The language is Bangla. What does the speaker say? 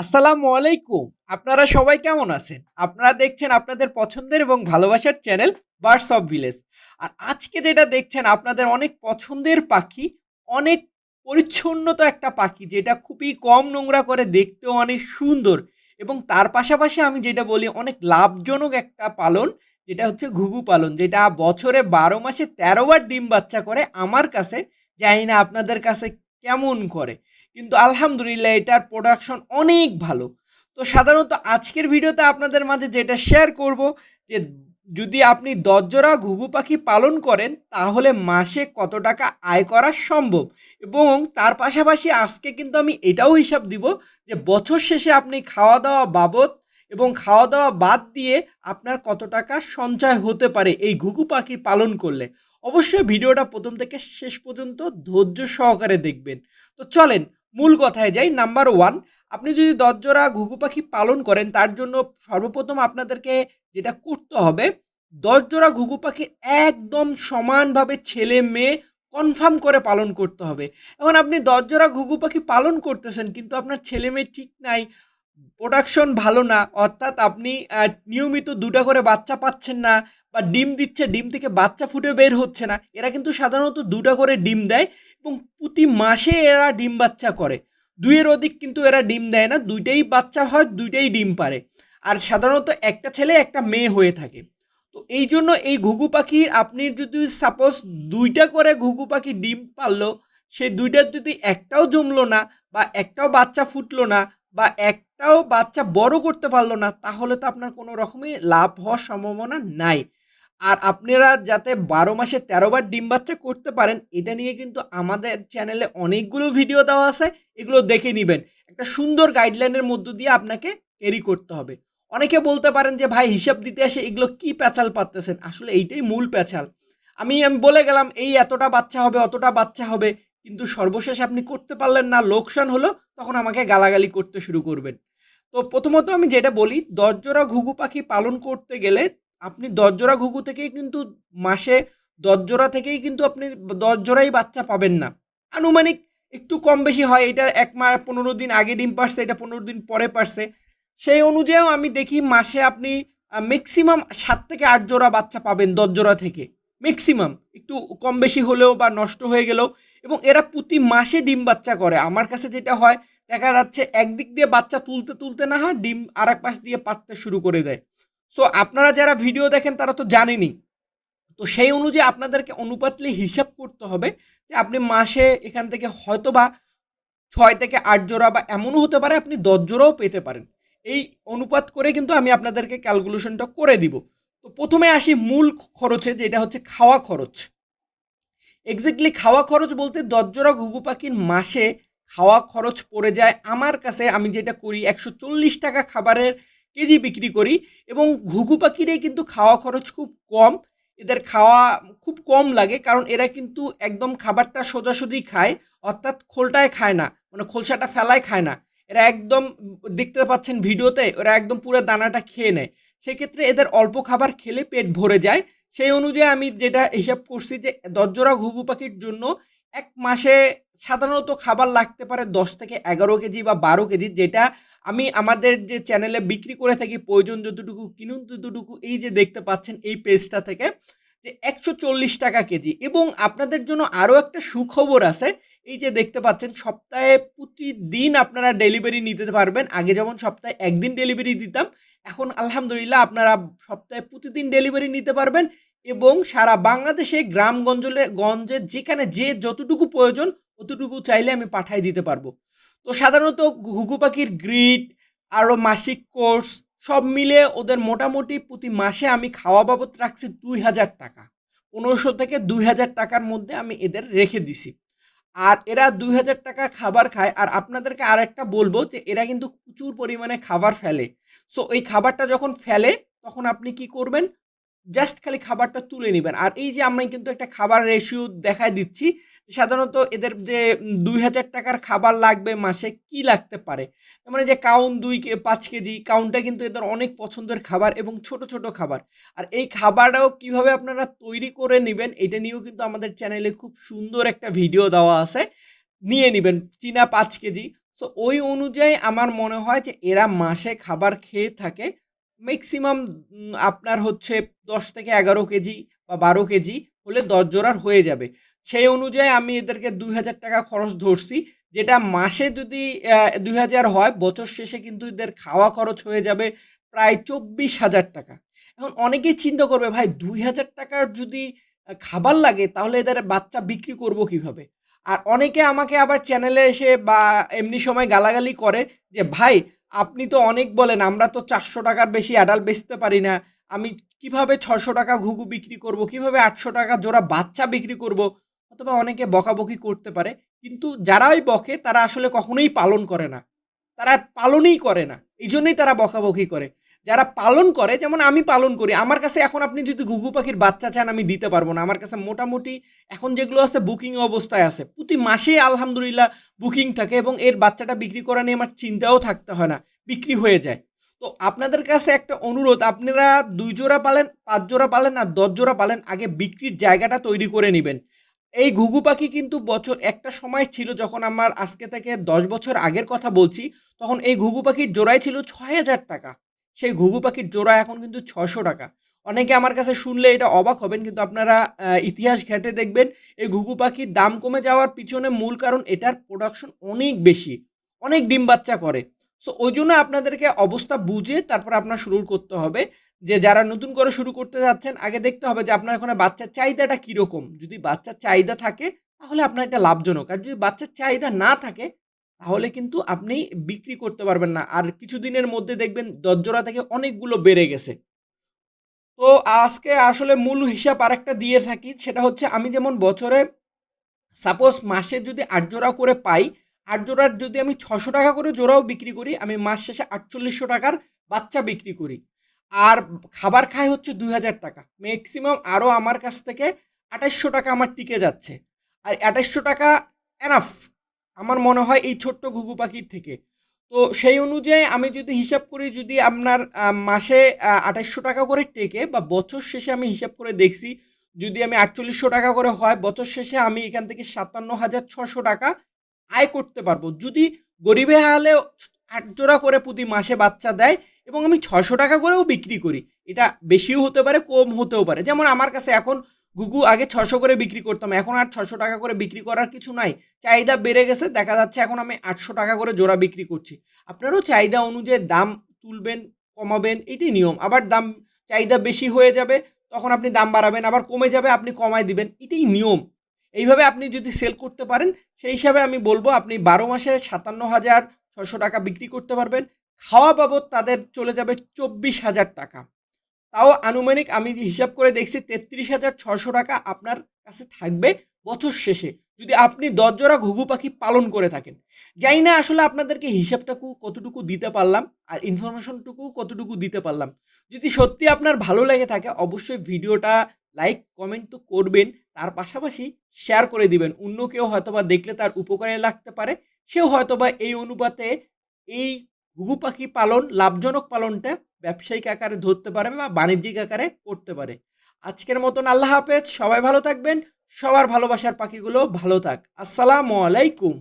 আসসালামু আলাইকুম। আপনারা সবাই কেমন আছেন? আপনারা দেখছেন আপনাদের পছন্দের এবং ভালোবাসার চ্যানেল বার্ডস অফ ভিলেজ আর আজকে যেটা দেখছেন, আপনাদের অনেক পছন্দের পাখি, অনেক পরিচ্ছন্নতা একটা পাখি, যেটা খুবই কম নোংরা করে দেখতেও অনেক সুন্দর এবং তার পাশাপাশি আমি যেটা বলি, অনেক লাভজনক একটা পালন, যেটা হচ্ছে ঘুঘু পালন, যেটা বছরে বারো মাসে তেরো বার ডিম বাচ্চা করে, আমার কাছে, জানি না আপনাদের কাছে কেমন করে। কিন্তু আলহামদুলিল্লাহ এটার প্রোডাকশন অনেক ভালো। তো সাধারণত আজকের ভিডিওতে আপনাদের মাঝে যেটা শেয়ার করব যে যদি আপনি দশজোড়া ঘুঘু পাখি পালন করেন, তাহলে মাসে কত টাকা আয় করা সম্ভব? এবং তার পাশাপাশি আজকে কিন্তু আমি এটাও হিসাব দিব যে বছর শেষে আপনি খাওয়া দাওয়া বাবদ এবং খাওয়া দাওয়া বাদ দিয়ে আপনার কত টাকা সঞ্চয় হতে পারে এই ঘুঘু পাখি পালন করলে। অবশ্যই ভিডিওটা প্রথম থেকে শেষ পর্যন্ত ধৈর্য সহকারে দেখবেন। তো চলেন মূল কথায় যাই নাম্বার ওয়ান আপনি যদি দশজোড়া ঘুঘু পাখি পালন করেন, তার জন্য সর্বপ্রথম আপনাদেরকে যেটা করতে হবে, দশজোড়া ঘুঘু পাখি একদম সমানভাবে ছেলে মেয়ে কনফার্ম করে পালন করতে হবে। এখন আপনি দশজোড়া ঘুঘু পাখি পালন করতেছেন, কিন্তু আপনার ছেলে মেয়ে ঠিক নাই প্রোডাকশন ভালো না, অর্থাৎ আপনি নিয়মিত দুটা করে বাচ্চা পাচ্ছেন না বা ডিম দিচ্ছে, ডিম থেকে বাচ্চা ফুটে বের হচ্ছে না, এরা কিন্তু সাধারণত দুটা করে ডিম দেয় এবং প্রতি মাসে এরা ডিম বাচ্চা করে। দুইয়ের অধিক কিন্তু এরা ডিম দেয় না, দুইটাই বাচ্চা হয়, দুইটাই ডিম পারে। আর সাধারণত একটা ছেলে, একটা মেয়ে হয়ে থাকে। তো এই জন্য এই ঘুঘু পাখি, আপনি যদি সাপোজ দুইটা করে ঘুঘু পাখি ডিম পারল, সেই দুইটার যদি একটাও জমলো না বা একটাও বাচ্চা ফুটলো না বা একটাও বাচ্চা বড় করতে পারল না, তাহলে তো আপনার কোনো রকমই লাভ হওয়ার সম্ভাবনা নাই। আর আপনারা যাতে বারো মাসে তেরো বার ডিম বাচ্চা করতে পারেন, এটা নিয়ে কিন্তু আমাদের চ্যানেলে অনেকগুলো ভিডিও দেওয়া আছে, এগুলো দেখে নেবেন। একটা সুন্দর গাইডলাইনের মধ্য দিয়ে আপনাকে ক্যারি করতে হবে। অনেকে বলতে পারেন যে, ভাই, হিসাব দিতে এসে এগুলো কি প্যাচাল পাচ্তেছেন আসলে এইটাই মূল প্যাচাল। আমি আমি বলে গেলাম, এই এতটা বাচ্চা হবে, অতটা বাচ্চা হবে। কিন্তু সর্বশেষ আপনি করতে পারলেন না। লোকসান হলো তখন আমাকে গালাগালি করতে শুরু করবেন। তো প্রথমত আমি যেটা বলি দশজোড়া ঘুঘু পাখি পালন করতে গেলে আপনি দশজোড়া ঘুঘু থেকেই কিন্তু মাসে দশজোড়া থেকেই কিন্তু আপনি দশজোড়াই বাচ্চা পাবেন না। আনুমানিক একটু কম বেশি হয়, এটা এক মাস, পনেরো দিন আগে ডিম পারছে, এটা পনেরো দিন পরে পারছে। সেই অনুযায়ীও আমি দেখি মাসে আপনি ম্যাক্সিমাম সাত থেকে আট জোড়া বাচ্চা পাবেন দশ জোড়া থেকে। ম্যাক্সিমাম একটু কম বেশি হলেও বা নষ্ট হয়ে গেলেও। এবং এরা প্রতি মাসে ডিম বাচ্চা করে। আমার কাছে যেটা হয়, দেখা যাচ্ছে একদিক দিয়ে বাচ্চা তুলতে তুলতে না হয়, ডিম আর এক পাশ দিয়ে পাততে শুরু করে দেয়। সো আপনারা যারা ভিডিও দেখেন, তারা তো জানেনই। তো সেই অনুযায়ী আপনাদেরকে অনুপাতলি হিসাব করতে হবে যে আপনি মাসে এখান থেকে হয়তো বা ছয় থেকে আট জোড়া বা এমনও হতে পারে, আপনি দশ জোড়াও পেতে পারেন। এই অনুপাত করে কিন্তু আমি আপনাদেরকে ক্যালকুলেশনটা করে দিব। তো প্রথমে আসি মূল খরচে, যেটা হচ্ছে খাওয়া খরচ। এক্স্যাক্টলি খাওয়া খরচ বলতে দশজোড়া ঘুঘু পাখির মাসে খাওয়া খরচ পড়ে যায় আমার কাছে। আমি যেটা করি, একশো চল্লিশ টাকা খাবারের কেজি বিক্রি করি এবং ঘুঘু পাখিরে কিন্তু খাওয়া খরচ খুব কম। এদের খাওয়া খুব কম লাগে কারণ এরা কিন্তু একদম খাবারটা সোজাসুজি খায়, অর্থাৎ খোলটায় খায় না মানে খোলসাটা ফেলায় খায় না। এরা একদম, দেখতে পাচ্ছেন ভিডিওতে, ওরা একদম পুরো দানাটা খেয়ে নেয়। সেক্ষেত্রে এদের অল্প খাবার খেলে পেট ভরে যায়। সেই অনুযায়ী আমি যেটা হিসাব করছি যে দশজোড়া ঘুঘু পাখির জন্য এক মাসে সাধারণত খাবার লাগতে পারে দশ থেকে এগারো কেজি বা বারো কেজি, যেটা আমি আমাদের যে চ্যানেলে বিক্রি করে থাকি, প্রয়োজন যতটুকু, কিনুন ততটুকু, এই যে দেখতে পাচ্ছেন এই পেজটা থেকে। যে একশো চল্লিশ টাকা কেজি। এবং আপনাদের জন্য আরও একটা সুখবর আছে, এই যে দেখতে পাচ্ছেন, সপ্তাহে প্রতিদিন আপনারা ডেলিভারি নিতে পারবেন। আগে যেমন সপ্তাহে একদিন ডেলিভারি দিতাম, এখন আলহামদুলিল্লাহ আপনারা সপ্তাহে প্রতিদিন ডেলিভারি নিতে পারবেন এবং সারা বাংলাদেশে, গ্রামগঞ্জলে, গঞ্জে, যেখানে যে যতটুকু প্রয়োজন, অতটুকু চাইলে আমি পাঠাই দিতে পারব। তো সাধারণত ঘুঘু পাখির গ্রিড আরও মাসিক কোর্স সব মিলে ওদের মোটামুটি প্রতি মাসে আমি খাওয়া বাবদ রাখছি দুই হাজার টাকা। পনেরোশো থেকে দুই হাজার টাকার মধ্যে আমি এদের রেখে দিছি। আর এরা দুই হাজার টাকার খাবার খায়, আর আপনাদেরকে আর একটা বলব যে এরা কিন্তু প্রচুর পরিমাণে খাবার ফেলে। সো এই খাবারটা যখন ফেলে, তখন আপনি কি করবেন? জাস্ট খালি খাবারটা তুলে নেবেন। আর এই যে আমি কিন্তু একটা খাবার রেশিও দেখায় দিচ্ছি, সাধারণত এদের যে দুই হাজার টাকার খাবার লাগবে মাসে কি লাগতে পারে? মানে যে কাউন দুই পাঁচ কেজি, কাউনটা কিন্তু এদের অনেক পছন্দের খাবার এবং ছোট ছোট খাবার। আর এই খাবারটাও কীভাবে আপনারা তৈরি করে নেবেন, এটা নিয়েও কিন্তু আমাদের চ্যানেলে খুব সুন্দর একটা ভিডিও দেওয়া আছে। নিয়ে নেবেন, চীনা পাঁচ কেজি। সো ওই অনুযায়ী আমার মনে হয় যে এরা মাসে খাবার খেয়ে থাকে। ম্যাক্সিমাম আপনার হচ্ছে দশ থেকে এগারো কেজি বা বারো কেজি হলে দশ জোড়ার হয়ে যাবে। সেই অনুযায়ী আমি এদেরকে দুই হাজার টাকা খরচ ধরছি, যেটা মাসে যদি দুই হাজার হয়, বছর শেষে কিন্তু এদের খাওয়া খরচ হয়ে যাবে প্রায় চব্বিশ হাজার টাকা। এখন অনেকেই চিন্তা করবে, ভাই, দুই হাজার টাকার যদি খাবার লাগে, তাহলে এদের বাচ্চা বিক্রি করব কীভাবে? আর অনেকে আমাকে আবার চ্যানেলে এসে বা এমনি সময় গালাগালি করে যে, ভাই আপনি তো অনেক বলেন, আমরা তো চারশো টাকার বেশি অ্যাডাল বেচতে পারি না। আমি কীভাবে ছশো টাকা ঘুঘু বিক্রি করব? কীভাবে আটশো টাকা জোড়া বাচ্চা বিক্রি করব? অথবা অনেকে বকাবকি করতে পারে। কিন্তু যারাই বকে, তারা আসলে কখনোই পালন করে না। তারা পালনই করে না। এই জন্যই তারা বকাবকি করে। যারা পালন করে, যেমন আমি পালন করি, আমার কাছে এখন আপনি যদি ঘুঘু পাখির বাচ্চা চান, আমি দিতে পারব না। আমার কাছে মোটামুটি এখন যেগুলো আছে বুকিং অবস্থায় আছে। প্রতি মাসে আলহামদুলিল্লাহ বুকিং থাকে এবং এর বাচ্চাটা বিক্রি করা নিয়ে আমার চিন্তাও থাকতে হয় না, বিক্রি হয়ে যায়। তো আপনাদের কাছে একটা অনুরোধ, আপনারা দুই জোড়া পালেন, পাঁচ জোড়া পালেন আর দশ জোড়া পালেন, আগে বিক্রির জায়গাটা তৈরি করে নেবেন। এই ঘুঘু পাখি কিন্তু বছর, একটা সময় ছিল যখন আমার আজকে থেকে দশ বছর আগের কথা বলছি, তখন এই ঘুঘু পাখির জোড়াই ছিল ছয় হাজার টাকা। সেই ঘুঘু পাখির জোড়া এখন কিন্তু ছশো টাকা। অনেকে আমার কাছে শুনলে এটা অবাক হবেন, কিন্তু আপনারা ইতিহাস ঘেটে দেখবেন, এই ঘুঘু পাখির দাম কমে যাওয়ার পিছনে মূল কারণ এটার প্রোডাকশন অনেক বেশি, অনেক ডিম বাচ্চা করে। সো ওই জন্য আপনাদেরকে অবস্থা বুঝে তারপর আপনার শুরু করতে হবে যে, যারা নতুন করে শুরু করতে যাচ্ছেন, আগে দেখতে হবে যে, আপনার ওখানে বাচ্চার চাহিদাটা কীরকম। যদি বাচ্চার চাহিদা থাকে, তাহলে আপনার এটা লাভজনক। আর যদি বাচ্চার চাহিদা না থাকে তাহলে কিন্তু আপনি বিক্রি করতে পারবেন না। আর কিছুদিনের মধ্যে দেখবেন দশজোড়া থেকে অনেকগুলো বেড়ে গেছে। তো আজকে আসলে মূল হিসাব আরেকটা দিয়ে থাকি, সেটা হচ্ছে আমি যেমন বছরে সাপোজ মাসে যদি আট জোড়া করে পাই, আট জোড়ার যদি আমি ছশো টাকা করে জোড়াও বিক্রি করি, আমি মাস শেষে আটচল্লিশশো টাকার বাচ্চা বিক্রি করি। আর খাবার খাই হচ্ছে দুই হাজার টাকা। ম্যাক্সিমাম আরও আমার কাছ থেকে আঠাশশো টাকা আমার টিকে যাচ্ছে। আর আঠাশশো টাকা এনাফ আমার মনে হয় এই ছোট্ট ঘুঘু পাখির থেকে। তো সেই অনুযায়ী আমি যদি হিসাব করি, যদি আপনার মাসে আঠাশশো টাকা করে টেকে বা বছর শেষে আমি হিসাব করে দেখছি, যদি আমি আটচল্লিশশো টাকা করে হয়, বছর শেষে আমি এখান থেকে সাতান্ন হাজার ছশো টাকা আয় করতে পারব। যদি গরিবে হালে আট জোড়া করে প্রতি মাসে বাচ্চা দেয় এবং আমি ছশো টাকা করেও বিক্রি করি, এটা বেশিও হতে পারে কম হতেও পারে। যেমন আমার কাছে এখন গুগু আগে ছশো করে বিক্রি করতাম। এখন আর ছশো টাকা করে বিক্রি করার কিছু নাই। চাহিদা বেড়ে গেছে, দেখা যাচ্ছে এখন আমি আটশো টাকা করে জোড়া বিক্রি করছি। আপনারও চাহিদা অনুযায়ী দাম তুলবেন, কমাবেন, এটাই নিয়ম। আবার দাম চাহিদা বেশি হয়ে যাবে, তখন আপনি দাম বাড়াবেন, আবার কমে যাবে, আপনি কমায় দিবেন, এটাই নিয়ম। এইভাবে আপনি যদি সেল করতে পারেন, সেই হিসাবে আমি বলব আপনি বারো মাসে সাতান্ন হাজার ছশো টাকা বিক্রি করতে পারবেন। খাওয়া বাবদ তাদের চলে যাবে চব্বিশ হাজার টাকা। তাও আনুমানিক আমি হিসাব করে দেখছি তেত্রিশ হাজার ছশো টাকা আপনার কাছে থাকবে বছর শেষে, যদি আপনি দশ জোড়া ঘুঘু পাখি পালন করে থাকেন। জানি না আসলে আপনাদেরকে হিসাবটাকু কতটুকু দিতে পারলাম আর ইনফরমেশনটুকু কতটুকু দিতে পারলাম। যদি সত্যি আপনার ভালো লেগে থাকে অবশ্যই ভিডিওটা লাইক, কমেন্ট তো করবেন, তার পাশাপাশি শেয়ার করে দিবেন। অন্য কেউ হয়তোবা দেখলে তার উপকারে লাগতে পারে, সেও হয়তোবা এই অনুপাতে এই ঘুঘু পাখি পালন লাভজনক পালনটা ব্যবসায়িক আকারে ধরতে পারে বা বাণিজ্যিক আকারে করতে পারে। আজকের মতন আল্লাহ হাফেজ, সবাই ভালো থাকবেন, সবার ভালোবাসার পাখিগুলো ভালো থাক। আসসালামু আলাইকুম।